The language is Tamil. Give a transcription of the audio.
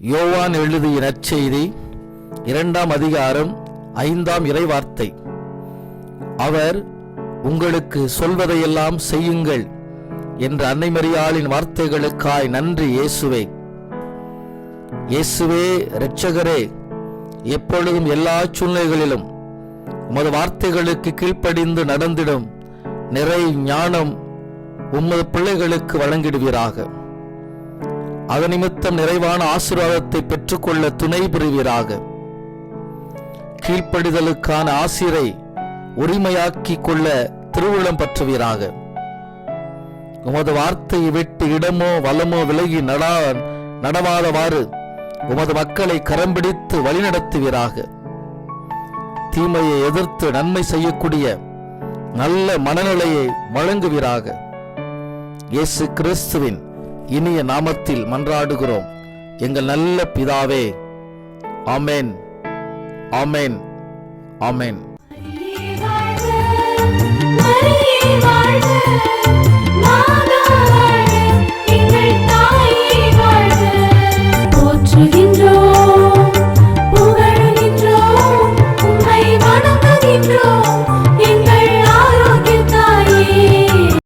யோவான் எழுதிய நற்செய்தி இரண்டாம் அதிகாரம் ஐந்தாம் இறைவார்த்தை. அவர் உங்களுக்கு சொல்வதையெல்லாம் செய்யுங்கள் என்ற அன்னைமரியாளின் வார்த்தைகளுக்காய் நன்றி இயேசுவே. இயேசுவே இரட்சகரே எப்பொழுதும் எல்லா சூழ்நிலைகளிலும் உமது வார்த்தைகளுக்கு கீழ்ப்படிந்து நடந்திடும் நிறை ஞானம் உமது பிள்ளைகளுக்கு வழங்கிடுவீராக. அது நிமித்தம் நிறைவான ஆசீர்வாதத்தை பெற்றுக்கொள்ள துணை புரிவீராக. கீழ்ப்படிதலுக்கான ஆசிரை உரிமையாக்கிக் கொள்ள திருவுளம் பற்றுவீராக. உமது வார்த்தையை விட்டு இடமோ வலமோ விலகி நடா நடவாதவாறு உமது மக்களை கரம் பிடித்து வழிநடத்துவீராக. தீமையை எதிர்த்து நன்மை செய்யக்கூடிய நல்ல மனநிலையை வழங்குவீராக. இயேசு கிறிஸ்துவின் இனிய நாமத்தில் மன்றாடுகிறோம். எங்கள் நல்ல பிதாவே ஆமேன் ஆமேன் ஆமென்.